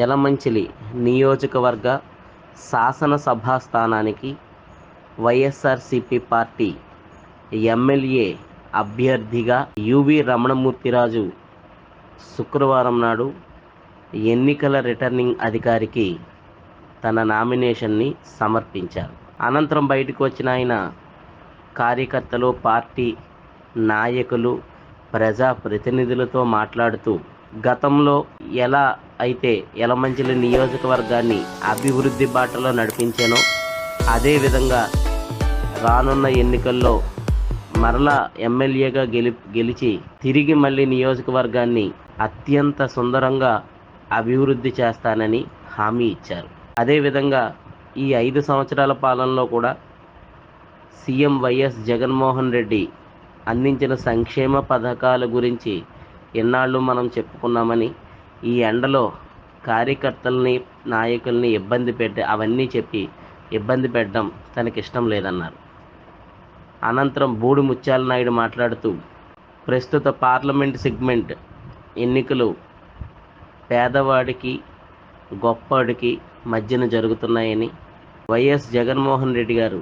యలమంచిలి నియోజకవర్గ శాసనసభా స్థానానికి వైఎస్ఆర్సిపి పార్టీ ఎమ్మెల్యే అభ్యర్థిగా యువి రమణమూర్తిరాజు శుక్రవారం నాడు ఎన్నికల రిటర్నింగ్ అధికారికి తన నామినేషన్ని సమర్పించారు. అనంతరం బయటకు వచ్చిన ఆయన కార్యకర్తలు పార్టీ నాయకులు ప్రజా ప్రతినిధులతో మాట్లాడుతూ గతంలో ఎలా అయితే యలమంచిలి నియోజకవర్గాన్ని అభివృద్ధి బాటలో నడిపించానో. అదేవిధంగా రానున్న ఎన్నికల్లో మరలా ఎమ్మెల్యేగా గెలి గెలిచి తిరిగి మళ్ళీ నియోజకవర్గాన్ని అత్యంత సుందరంగా అభివృద్ధి చేస్తానని హామీ ఇచ్చారు. అదేవిధంగా ఈ ఐదు సంవత్సరాల పాలనలో కూడా సీఎం వైఎస్ జగన్మోహన్ రెడ్డి అందించిన సంక్షేమ పథకాల గురించి ఎన్నాళ్ళు మనం చెప్పుకున్నామని ఈ ఎండలో కార్యకర్తల్ని నాయకుల్ని ఇబ్బంది పెట్టి అవన్నీ చెప్పి ఇబ్బంది పెట్టడం తనకి ఇష్టం లేదన్నారు. అనంతరం బూడి ముత్యాల నాయుడు మాట్లాడుతూ ప్రస్తుత పార్లమెంట్ సెగ్మెంట్ ఎన్నికలు పేదవాడికి గొప్పవాడికి మధ్యన జరుగుతున్నాయని వైఎస్ జగన్మోహన్ రెడ్డి గారు